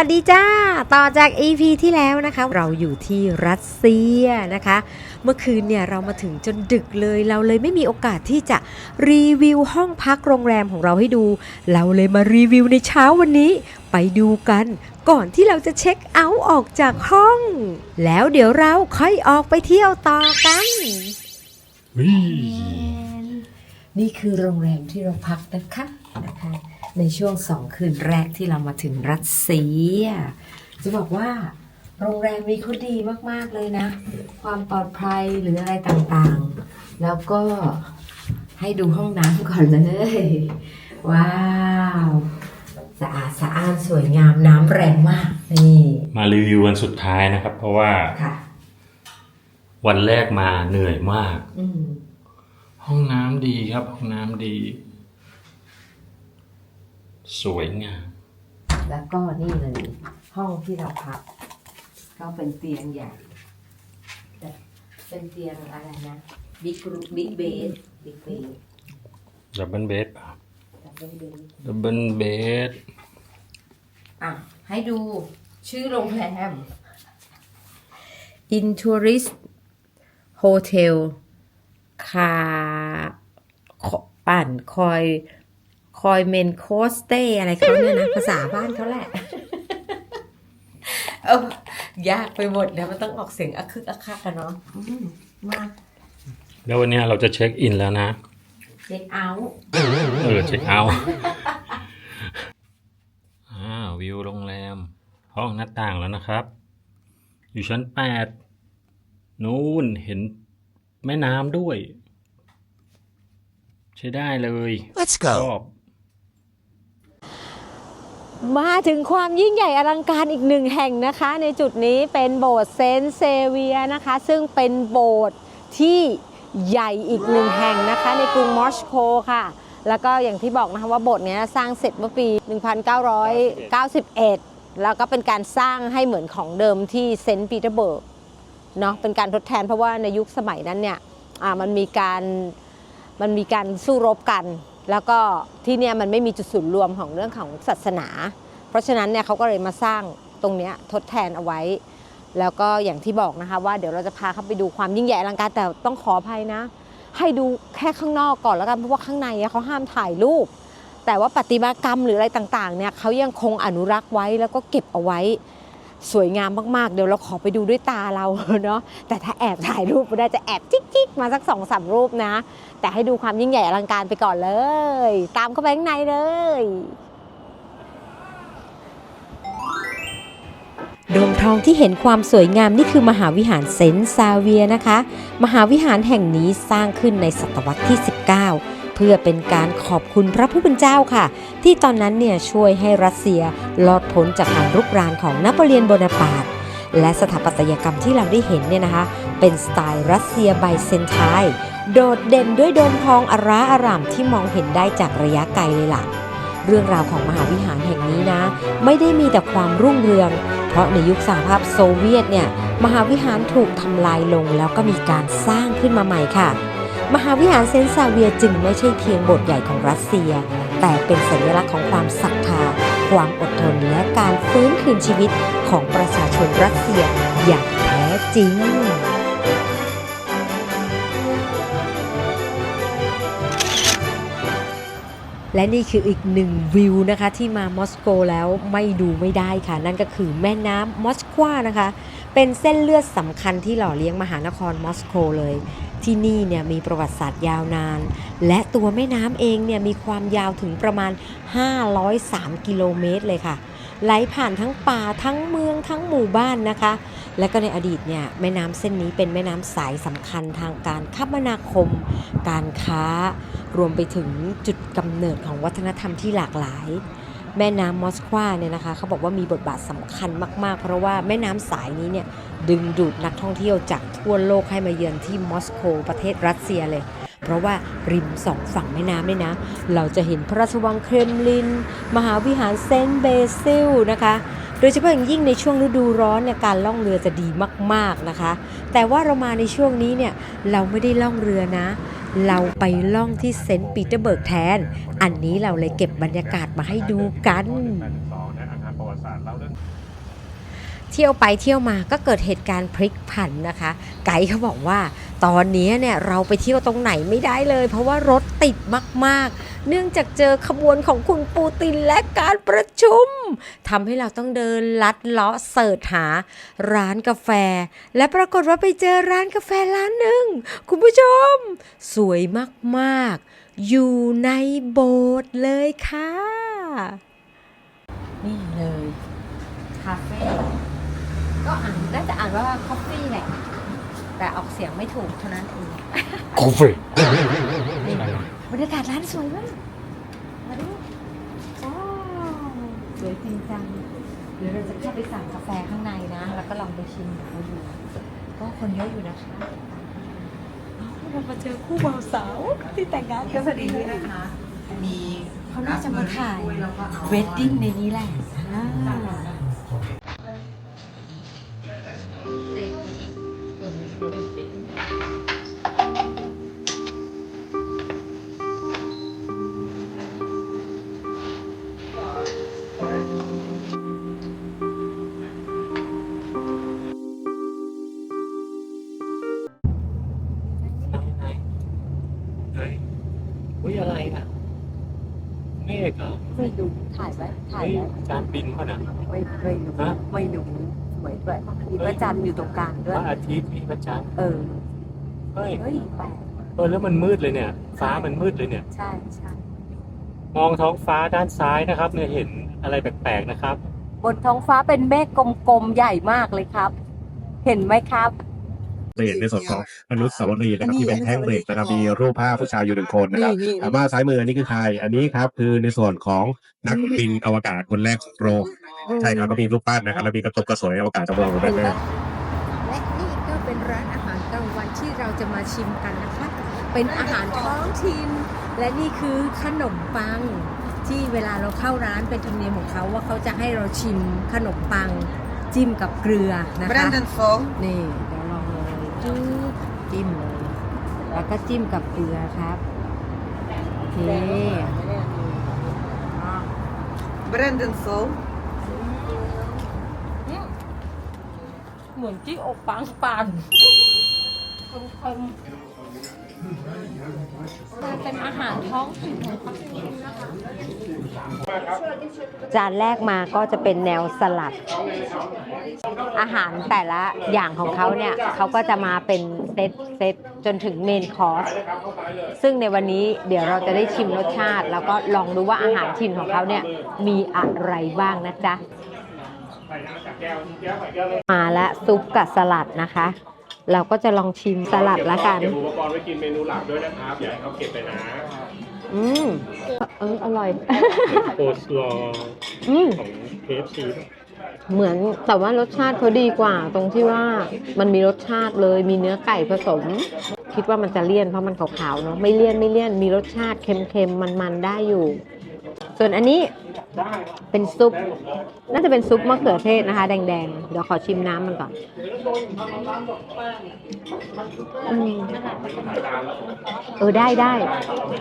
วัสดีจ้า ต่อจาก EP ที่แล้วนะคะ เราอยู่ที่รัสเซียนะคะ เมื่อคืนเนี่ยเรามาถึงจนดึกเลยเราเลยไม่มีโอกาสที่จะรีวิวห้องพักโรงแรมของเราให้ดู เราเลยมารีวิวในเช้าวันนี้ ไปดูกันก่อนที่เราจะเช็คเอาท์ออกจากห้อง แล้วเดี๋ยวเราค่อยออกไปเที่ยวต่อกัน นี่คือโรงแรมที่เราพักนะคะนะคะ ในช่วงสองคืนแรกที่เรามาถึงรัสเซีย จะบอกว่าโรงแรมนี้เขาดีมาก ๆ เลยนะ ความปลอดภัยหรืออะไรต่างๆ แล้วก็ให้ดูห้องน้ำก่อนเลย ว้าวสะอาดสะอ้านสวยงามน้ำแรงมากนี่มารีวิววันสุดท้ายนะครับ เพราะว่าค่ะวันแรกมาเหนื่อยมากอืม ห้องน้ำดีครับ ห้องน้ำดี สวยงาม แล้วก็นี่เลย ห้องที่เราพักก็เป็นเตียงใหญ่แต่เป็นเตียงอะไรนะบิ๊กบิ๊กเบดบิ๊กเบดดับเบิลเบดดับเบิลเบดดับเบิลเบดอะ ให้ดูชื่อโรงแรม In Tourist Hotel คาปั่นคอยคอยเมนโคสเตอะไรเขาเนี่ยนะ ภาษาบ้านเขาแหละเออยากไปหมดนะมันต้องออกเสียงอะคึกอะคักกันเนาะอืมมาแล้ววันเนี้ยเราจะเช็คอินแล้วนะ เช็คเอาท์เออเช็คเอาท์อ่าวิวโรงแรม ห้องหน้าต่างแล้วนะครับ อยู่ชั้นแปดนู้นเห็นแม่น้ำด้วย ใช้ได้เลย Let's ช go. อบมาถึงความยิ่งใหญ่อลังการอีกหนึ่งแห่งนะคะ ในจุดนี้เป็นโบสถ์เซนต์เซเวียนะคะ ซึ่งเป็นโบสถ์ที่ใหญ่อีกหนึ่งแห่งนะคะ ในกรุงมอสโกค่ะ แล้วก็อย่างที่บอกนะคะว่าโบสถ์เนี้ยสร้างเสร็จเมื่อปี 1991 แล้วก็เป็นการสร้างให้เหมือนของเดิมที่เซนต์ปีเตอร์เบิร์กเนาะเป็นการทดแทนเพราะว่าในยุคสมัยนั้นเนี่ยอ่ามันมีการ มันมีการสู้รบกัน แล้วก็ที่เนี่ยมันไม่มีจุดศูนย์รวมของเรื่องของศาสนา เพราะฉะนั้นเนี่ยเขาก็เลยมาสร้างตรงเนี้ยทดแทนเอาไว้ แล้วก็อย่างที่บอกนะคะว่าเดี๋ยวเราจะพาเข้าไปดูความยิ่งใหญ่อลังการแต่ต้องขออภัยนะ ให้ดูแค่ข้างนอกก่อนแล้วกันเพราะว่าข้างในเขาห้ามถ่ายรูป แต่ว่าประติมากรรมหรืออะไรต่างๆเนี่ยเขายังคงอนุรักษ์ไว้แล้วก็เก็บเอาไว้ สวยงามมากๆ เดี๋ยวเราขอไปดูด้วยตาเราเนาะแต่ถ้าแอบถ่ายรูปไม่ได้จะแอบจิ๊กๆ มาสักสองสามรูปนะ แต่ให้ดูความยิ่งใหญ่อลังการไปก่อนเลย ตามเข้าไปข้างในเลยโดมทองที่เห็นความสวยงามนี่คือมหาวิหารเซนซาเวียนะคะ มหาวิหารแห่งนี้สร้างขึ้นในศตวรรษที่ 19 เพื่อเป็นการขอบคุณพระผู้เป็นเจ้าค่ะ ที่ตอนนั้นเนี่ยช่วยให้รัสเซียรอดพ้นจากการรุกรานของนโปเลียนโบนาปาร์ตและสถาปัตยกรรมที่เราได้เห็นเนี่ยนะคะ เป็นสไตล์รัสเซียไบเซนไทน์โดดเด่นด้วยโดมทองอาราอารามที่มองเห็นได้จากระยะไกลเลยล่ะ เรื่องราวของมหาวิหารแห่งนี้นะ ไม่ได้มีแต่ความรุ่งเรือง เพราะในยุคสหภาพโซเวียตเนี่ยมหาวิหารถูกทำลายลงแล้วก็มีการสร้างขึ้นมาใหม่ค่ะ มหาวิหารเซนต์ซาเวียจึงไม่ใช่เพียงโบสถ์ใหญ่ของรัสเซีย แต่เป็นสัญลักษณ์ของความศรัทธา ความอดทนและการฟื้นคืนชีวิตของประชาชนรัสเซียอย่างแท้จริง และนี่คืออีกหนึ่งวิวนะคะที่มามอสโกแล้วไม่ดูไม่ได้ค่ะ นั่นก็คือแม่น้ำมอสควานะคะ เป็นเส้นเลือดสำคัญที่หล่อเลี้ยงมหานครมอสโกเลย ที่นี่เนี่ยมีประวัติศาสตร์ยาวนาน และตัวแม่น้ำเองเนี่ยมีความยาวถึงประมาณ 503 กิโลเมตรเลยค่ะ ไหลผ่านทั้งป่าทั้งเมืองทั้งหมู่บ้านนะคะ และก็ในอดีตเนี่ยแม่น้ำเส้นนี้เป็นแม่น้ำสายสำคัญทางการคมนาคม การค้ารวมไปถึงจุดกำเนิดของวัฒนธรรมที่หลากหลาย แม่น้ำมอสควาเนี่ยนะคะเขาบอกว่ามีบทบาทสำคัญมาก ๆ เพราะว่าแม่น้ำสายนี้เนี่ยดึงดูดนักท่องเที่ยวจากทั่วโลกให้มาเยือนที่มอสโกประเทศรัสเซียเลย เพราะว่าริมสองฝั่งแม่น้ำเนี่ยนะ เราจะเห็นพระราชวังเครมลิน มหาวิหารเซนต์เบซิลนะคะโดยเฉพาะอย่างยิ่งในช่วงฤดูร้อนเนี่ยการล่องเรือจะดีมากๆนะคะ แต่ว่าเรามาในช่วงนี้เนี่ยเราไม่ได้ล่องเรือนะ เราไปล่องที่เซนต์ปีเตอร์เบิร์กแทน อันนี้เราเลยเก็บบรรยากาศมาให้ดูกัน ที่ยวไปเที่ยวมาก็เกิดเหตุการณ์พลิกผันนะคะ ไกด์เขาบอกว่าตอนนี้เนี่ยเราไปเที่ยวตรงไหนไม่ได้เลย เพราะว่ารถติดมากๆ เนื่องจากเจอขบวนของคุณปูตินและการประชุมทำให้เราต้องเดินลัดเลาะเสิร์ชหาร้านกาแฟ และปรากฏว่าไปเจอร้านกาแฟร้านหนึ่งคุณผู้ชม สวยมากๆ อยู่ในโบสถ์เลยค่ะ นี่เลย คาเฟ่ ก็อ่านน่าจะอ่านว่าคอฟฟี่แหละแต่ออกเสียงไม่ถูกเท่านั้นเองคอฟฟีนี่บรรยากาศร้านสวยมากมาดูว้าวสวยจริงจังเดี๋ยวเราจะเข้าไปสั่งกาแฟข้างในนะ แล้วก็ลองไปชิมเขาดูก็คนเยอะอยู่นะคะเอ้าเรามาเจอคู่บ่าวสาวที่แต่งงานกันพอดีเลยนะคะมีเขาน่าจะมาถ่ายเวดดิ้งในนี้แหละ ถ่ายเฮ้ยไว้จานบินป่ะน่ะ ไม่ไม่รู้ฮะ ไม่รู้สวยด้วยมีพระจันทร์อยู่ตรงกลางด้พวย ระอาทิตย์มีพระจันทร์เออเฮ้ยเฮ้ยแปลกเออแล้วมันมืดเลยเนี่ย ฟ้ามันมืดเลยเนี่ย ใช่ใช่มองท้องฟ้าด้านซ้ายนะครับเนี่ยเห็นอะไรแปลกๆนะครับ บนท้องฟ้าเป็นเมฆกลมๆใหญ่มากเลยครับ เห็นไหมครับจะ เห็นในส่วนของอนุสาวรีย์นะครับที่เป็นแท่งเหล็กนะครับมีรูปภาพผู้ชายอยู่หนึ่งคนนะครับนี่นี่ถามว่าซ้ายมืออันนี้คือใครอันนี้ครับคือในส่วนของนักบินอวกาศคนแรกของโลกใช่ครับก็มีรูปปั้นนะครับแล้วมีกระตุกกระสวยอวกาศจำลองอยู่ด้านหน้าและนี่ก็เป็นร้านอาหารกลางวันที่เราจะมาชิมกันนะคะ เป็นอาหารท้องถิ่นและนี่คือขนมปังที่เวลาเราเข้าร้านเป็นธรรมเนียมของเขาว่าเขาจะให้เราชิมขนมปังจิ้มกับเกลือนะคะ Brandon Fall นี่ เดี๋ยวลองเลยจืดจิ้มเลยแล้วก็จิ้มกับเกลือครับโอเค Brandon Fall เหมือนที่อบปังปันเค็มๆ เป็นอาหารท้องถิ่นของพัทลุงนะคะจานแรกมาก็จะเป็นแนวสลัด อาหารแต่ละอย่างของเขาเนี่ยเขาก็จะมาเป็นเซตเซตจนถึงเมนคอร์สซึ่งในวันนี้เดี๋ยวเราจะได้ชิมรสชาติ แล้วก็ลองดูว่าอาหารถิ่นของเขาเนี่ยมีอะไรบ้างนะจ๊ะมาแล้วซุปกับสลัดนะคะ เราก็จะลองชิมสลัดละกัน เก็บอุปกรณ์ไว้กินเมนูหลักด้วยนะครับอย่าให้เขาเก็บไปนะอืมเอออร่อยโคสลออืม ของ KFC เหมือนแต่ว่ารสชาติเขาดีกว่า ตรงที่ว่ามันมีรสชาติเลยมีเนื้อไก่ผสม คิดว่ามันจะเลี่ยนเพราะมันขาวๆเนาะไม่เลี่ยนไม่เลี่ยนมีรสชาติเค็มๆมันๆได้อยู่ ส่วนอันนี้เป็นซุป น่าจะเป็นซุปมะเขือเทศนะคะ แดงๆ เดี๋ยวขอชิมน้ำมันก่อนอืมเออได้ได้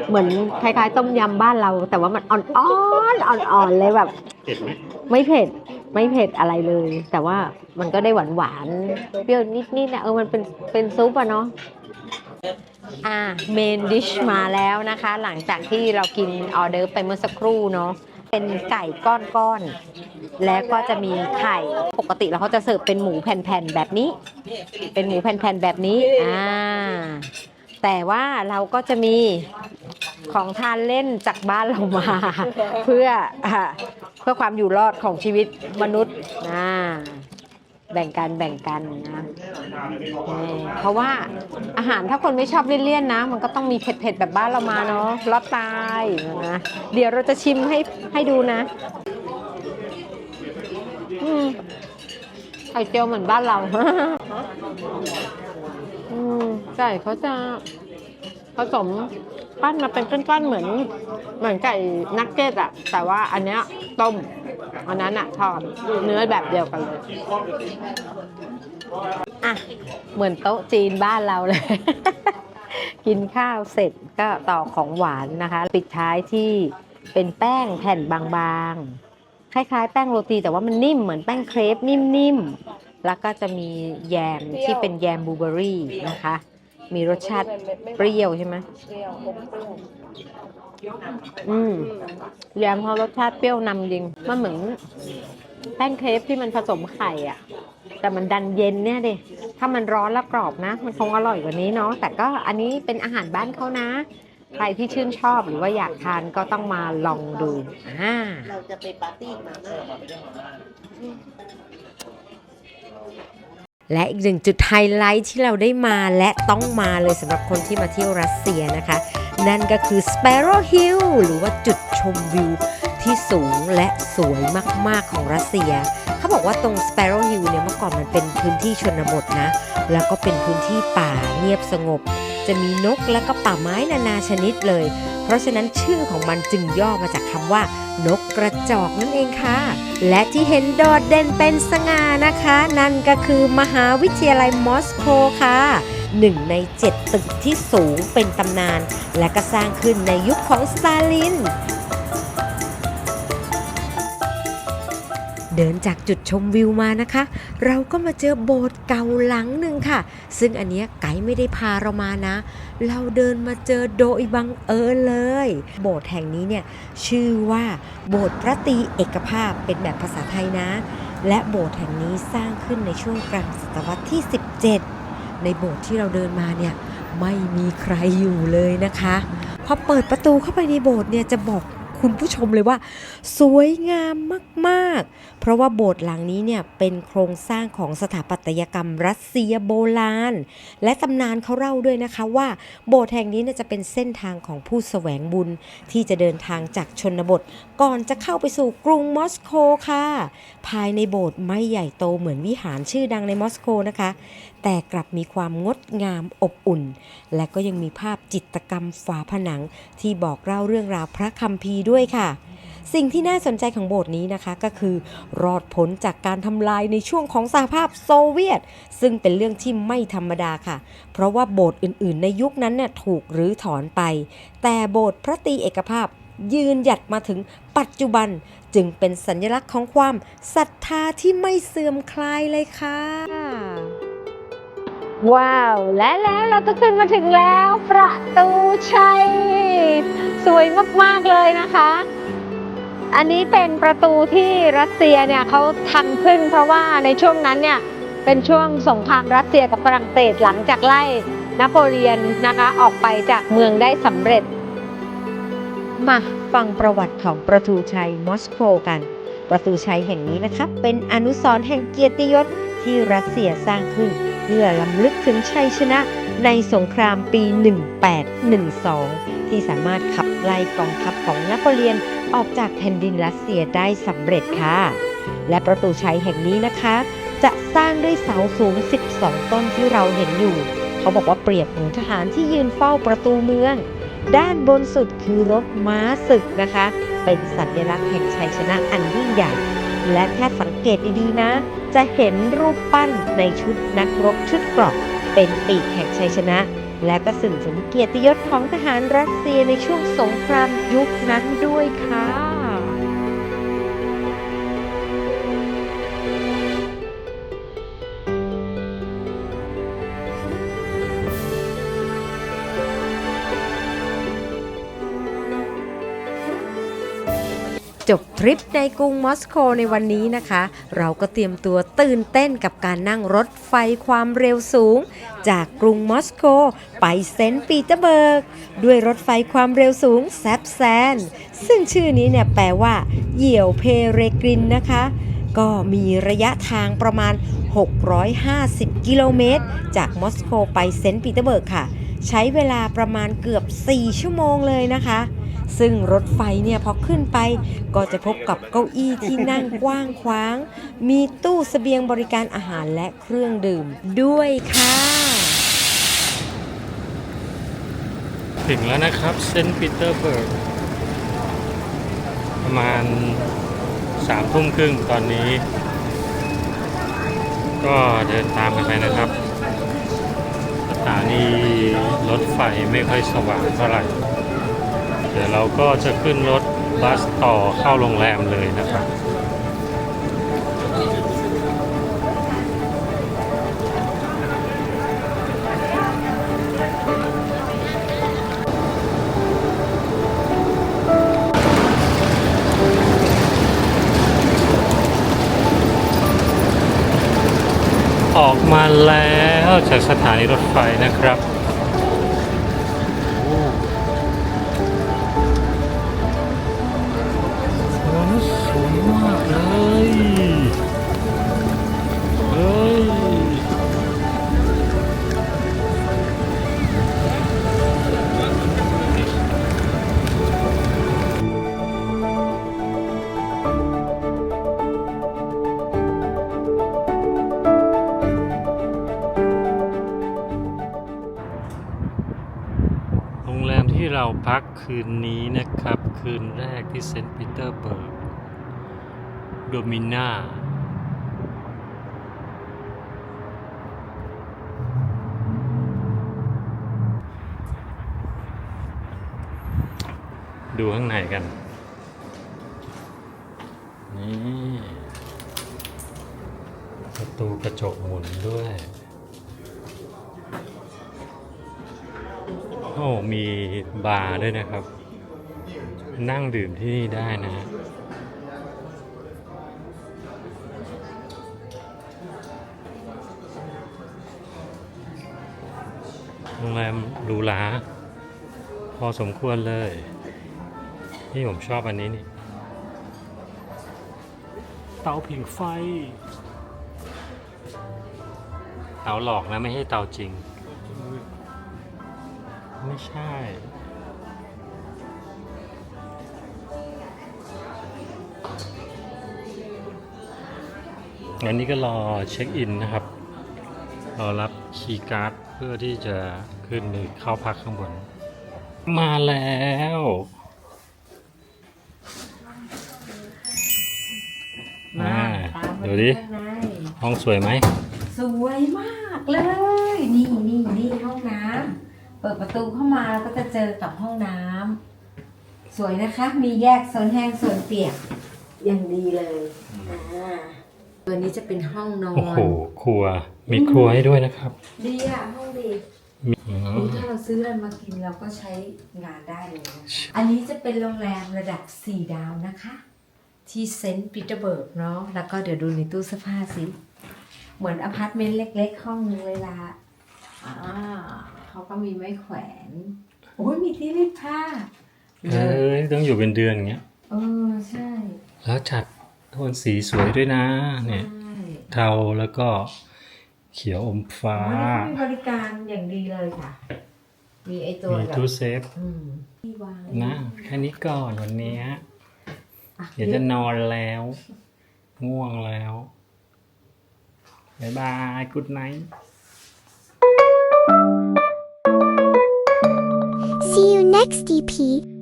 เหมือนคล้ายๆ ต้มยำบ้านเรา แต่ว่ามันอ่อนๆอ่อนๆเลยแบบเห็นไหมไม่เผ็ดไม่เผ็ดอะไรเลย แต่ว่ามันก็ได้หวานหวานๆเปรี้ยวนิดๆนะเออมันเป็นเป็นซุปอะเนาะ อ่าเมนดิชมาแล้วนะคะ หลังจากที่เรากินออเดอร์ไปเมื่อสักครู่เนาะเป็นไก่ก้อนๆแล้วก็จะมีไข่ปกติแล้วเขาจะเสิร์ฟเป็นหมูแผ่นๆแบบนี้ เป็นหมูแผ่นๆแบบนี้อ่าแต่ว่าเราก็จะมีของทานเล่นจากบ้านเรามา เพื่ออเพื่อความอยู่รอดของชีวิตมนุษย์อ่า แบ่งกันแบ่งกันนะเพราะว่าอาหารถ้าคนไม่ชอบเลี่ยนๆนะ มันก็ต้องมีเผ็ดๆแบบบ้านเรามาเนาะรอดตายนะเดี๋ยวเราจะชิมให้ให้ดูนะอืมไข่เจียวเหมือนบ้านเราอืมไก่เขาจะผสมปั้นมาเป็นก้อนๆเหมือน เหมือนไก่นักเก็ตอะแต่ว่าอันเนี้ยต้ม อันนั้นอะทอดเนื้อแบบเดียวกันเลยอะเหมือนโต๊ะจีนบ้านเราเลย กินข้าวเสร็จก็ต่อของหวานนะคะ ปิดท้ายที่เป็นแป้งแผ่นบางๆ คล้ายๆ แป้งโรตีแต่ว่ามันนิ่มเหมือนแป้งเครปนิ่มๆ แล้วก็จะมีแยมที่เป็นแยมบลูเบอรี่นะคะ มีรสชาติเปรี้ยวใช่ไหมเปรี้ยวอมเปรี้ยว อืมแยมเขารสชาติเปรี้ยวนำจริง มันเหมือนแป้งเครปที่มันผสมไข่อะแต่มันดันเย็นเนี่ยดิ ถ้ามันร้อนแล้วกรอบนะ มันคงอร่อยกว่านี้เนาะ แต่ก็อันนี้เป็นอาหารบ้านเขานะ ใครที่ชื่นชอบหรือว่าอยากทานก็ต้องมาลองดู อ่า เราจะไปปาร์ตี้มาม่า และอีกหนึ่งจุดไฮไลท์ที่เราได้มาและต้องมาเลยสำหรับคนที่มาเที่ยวรัสเซียนะคะ นั่นก็คือ Sparrow Hill หรือว่าจุดชมวิวที่สูงและสวยมาก ๆ ของรัสเซีย เขาบอกว่าตรง Sparrow Hill เนี่ยเมื่อก่อนมันเป็นพื้นที่ชนบทนะ แล้วก็เป็นพื้นที่ป่าเงียบสงบ จะมีนกและก็ป่าไม้นานาชนิดเลย เพราะฉะนั้นชื่อของมันจึงย่อมาจากคำว่า นกกระจอกนั่นเองค่ะ และที่เห็นโดดเด่นเป็นสง่านะคะ นั่นก็คือมหาวิทยาลัยมอสโกค่ะหนึ่งในเจ็ดตึกที่สูงเป็นตำนาน และก็สร้างขึ้นในยุคของสตาลิน เดินจากจุดชมวิวมานะคะ เราก็มาเจอโบสถ์เก่าหลังหนึ่งค่ะ ซึ่งอันเนี้ยไกด์ไม่ได้พาเรามานะ เราเดินมาเจอโดยบังเอิญเลย โบสถ์แห่งนี้เนี่ยชื่อว่าโบสถ์พระตรีเอกภาพเป็นแบบภาษาไทยนะ และโบสถ์แห่งนี้สร้างขึ้นในช่วงกลางศตวรรษที่ 17 ในโบสถ์ที่เราเดินมาเนี่ยไม่มีใครอยู่เลยนะคะพอเปิดประตูเข้าไปในโบสถ์เนี่ยจะบอก คุณผู้ชมเลยว่า สวยงามมากๆ เพราะว่าโบสถ์หลังนี้เนี่ยเป็นโครงสร้างของสถาปัตยกรรมรัสเซียโบราณ และตำนานเขาเล่าด้วยนะคะว่าโบสถ์แห่งนี้เนี่ยจะเป็นเส้นทางของผู้แสวงบุญที่จะเดินทางจากชนบท ก่อนจะเข้าไปสู่กรุงมอสโกค่ะ ภายในโบสถ์ไม่ใหญ่โตเหมือนวิหารชื่อดังในมอสโกนะคะ แต่กลับมีความงดงามอบอุ่น และก็ยังมีภาพจิตรกรรมฝาผนังที่บอกเล่าเรื่องราวพระคัมภีร์ด้วยค่ะ สิ่งที่น่าสนใจของโบสถ์นี้นะคะก็คือ รอดพ้นจากการทำลายในช่วงของสหภาพโซเวียต ซึ่งเป็นเรื่องที่ไม่ธรรมดาค่ะ เพราะว่าโบสถ์อื่น ๆ ในยุคนั้นเนี่ยถูกรื้อถอนไป แต่โบสถ์พระตีเอกภาพยืนหยัดมาถึงปัจจุบันจึงเป็นสัญลักษณ์ของความศรัทธาที่ไม่เสื่อมคลายเลยค่ะ ว้าว และแล้วเราก็ขึ้นมาถึงแล้ว ประตูชัย สวยมากๆเลยนะคะ อันนี้เป็นประตูที่รัสเซียเนี่ยเขาทำขึ้น เพราะว่าในช่วงนั้นเนี่ยเป็นช่วงสงครามรัสเซียกับฝรั่งเศสหลังจากไล่นโปเลียนนะคะออกไปจากเมืองได้สำเร็จ มาฟังประวัติของประตูชัยมอสโกกัน ประตูชัยแห่งนี้นะคะเป็นอนุสรณ์แห่งเกียรติยศที่รัสเซียสร้างขึ้น เพื่อลำลึกถึงชัยชนะในสงครามปี 1812 ที่สามารถขับ ไล่กองทัพของนโปเลียนออกจากแผ่นดินรัสเซียได้สำเร็จค่ะ และประตูชัยแห่งนี้นะคะ จะสร้างด้วยเสาสูง 12 ต้นที่เราเห็นอยู่ เขาบอกว่าเปรียบเหมือนทหารที่ยืนเฝ้าประตูเมือง ด้านบนสุดคือรถม้าศึกนะคะ เป็นสัญลักษณ์แห่งชัยชนะอันยิ่งใหญ่ และถ้าสังเกตดีๆนะ จะเห็นรูปปั้นในชุดนักรบชุดเกราะเป็นปีกแห่งชัยชนะ และก็สื่อถึงเกียรติยศของทหารรัสเซียในช่วงสงครามยุคนั้นด้วยค่ะ จบทริปในกรุงมอสโกในวันนี้นะคะ เราก็เตรียมตัวตื่นเต้นกับการนั่งรถไฟความเร็วสูง จากกรุงมอสโก ไปเซนต์ปีเตอร์เบิร์ก ด้วยรถไฟความเร็วสูงแซบแซน ซึ่งชื่อนี้เนี่ยแปลว่า เหยี่ยวเพเรกรินนะคะ ก็มีระยะทางประมาณ 650 กิโลเมตร จากมอสโกไปเซนต์ปีเตอร์เบิร์กค่ะ ใช้เวลาประมาณเกือบ 4 ชั่วโมงเลยนะคะ ซึ่งรถไฟเนี่ยพอขึ้นไปก็จะพบกับเก้าอี้ที่นั่งกว้างขวาง มีตู้เสบียงบริการอาหารและเครื่องดื่มด้วยค่ะ ถึงแล้วนะครับเซนต์ปีเตอร์เบิร์กประมาณสามทุ่มครึ่งตอนนี้ ก็เดินตามกันไปนะครับ นีรถไฟไม่ค่อยสว่างเท่าไหร่ เดี๋ยวเราก็จะขึ้นรถบัสต่อเข้าโรงแรมเลยนะครับ จากสถานีรถไฟนะครับ คืนนี้นะครับ คืนแรกที่เซนต์ปีเตอร์เบิร์กโดมิน่าดูข้างในกัน นี่ ประตูกระจกหมุนด้วย โอ้มีบาร์ด้วยนะครับ นั่งดื่มที่นี่ได้นะฮะโรงแรมหรูหราพอสมควรเลย นี่ผมชอบอันนี้นี่ เตาผิงไฟ เตาหลอกนะ ไม่ใช่เตาจริงไม่ ใช่ อันนี้ก็รอเช็คอินนะครับ รอรับคีย์การ์ดเพื่อที่จะขึ้นหรือเข้าพักข้างบน มาแล้วอ่าตามมาดูดิข้างในห้องสวยไหม สวยมากเลย นี่นี่นี่ห้องน้ำเปิดประตูเข้ามาแล้วก็จะเจอกับห้องน้ำสวยนะคะ มีแยกโซนแห้งโซนเปียกอย่างดีเลยอ่าตัวนี้จะเป็นห้องนอโอ้นโหครัว มีครัวให้ด้วยนะครับ ดีอะห้องดีมีอืมนี่ถ้าเราซื้ออะไรมากินเราก็ใช้งานได้เลยนะคะอันนี้จะเป็นโรงแรมระดับ 4 ดาวนะคะ ที่เซนต์ปีเตอร์เบิร์กเนาะแล้วก็เดี๋ยวดูในตู้เสื้อผ้าสิ เหมือนอพาร์ตเมนต์เล็กๆ ห้องนึงเวลาอ่า เขาก็มีไม้แขวนโอ้ยมีที่รีดผ้าเอ้ยต้องอยู่เป็นเดือนอย่างเงี้ยเออใช่ แล้วจัดโทนสีสวยด้วยนะ เนี่ยใช่เทาแล้วก็เขียวอมฟ้าโอ้ยนี่เขามีบริการอย่างดีเลยค่ะ มีไอตัวมีแบบ ตู้เซฟอืมที่วางนะ แค่นี้ก่อนวันเนี้ยอะเดี๋ยวจะนอนแล้ว ง่วงแล้วบ๊ายบาย กุดไนท์ See you next EP.